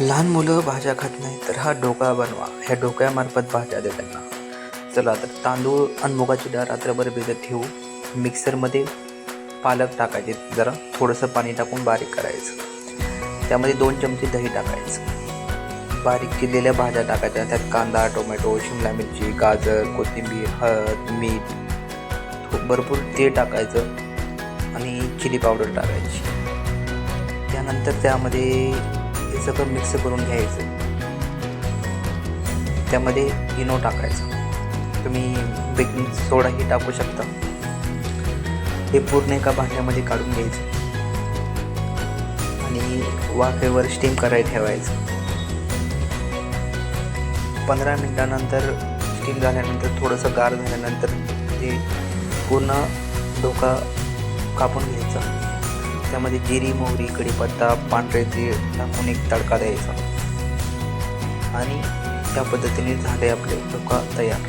लहान मुलं भाज्या खात नाही तर हा ढोकळा बनवा. ह्या ढोकळ्यामार्फत भाज्या दे त्यांना. चला तर तांदूळ आणि मुगाची डाळ रात्रभर भिजत ठेवू. मिक्सरमध्ये पालक टाकायचे. जरा थोडंसं पाणी टाकून बारीक करायचं. त्यामध्ये दोन चमचे दही टाकायचं. बारीक केलेल्या भाज्या टाकायच्या. त्यात कांदा टोमॅटो शिमला मिरची गाजर कोथिंबीर हळद मीठ भरपूर ते टाकायचं आणि चिली पावडर टाकायची. त्यानंतर त्यामध्ये सगळं मिक्स करून घ्यायचं. त्यामध्ये इनो टाकायचं. तुम्ही बेकिंग सोडाही टाकू शकता. हे पूर्ण एका भांड्यामध्ये काढून घ्यायचं. आणि वाफेवर स्टीम करायला ठेवायचं. पंधरा मिनटानंतर स्टीम झाल्यानंतर थोडंसं गार झाल्यानंतर ते पूर्ण डोका कापून घ्यायचा. त्यामध्ये जिरी मोहरी कढीपत्ता पांढरे तीळ टाकून एक तडका द्यायचा. आणि त्या पद्धतीने झाले आपले धोका तयार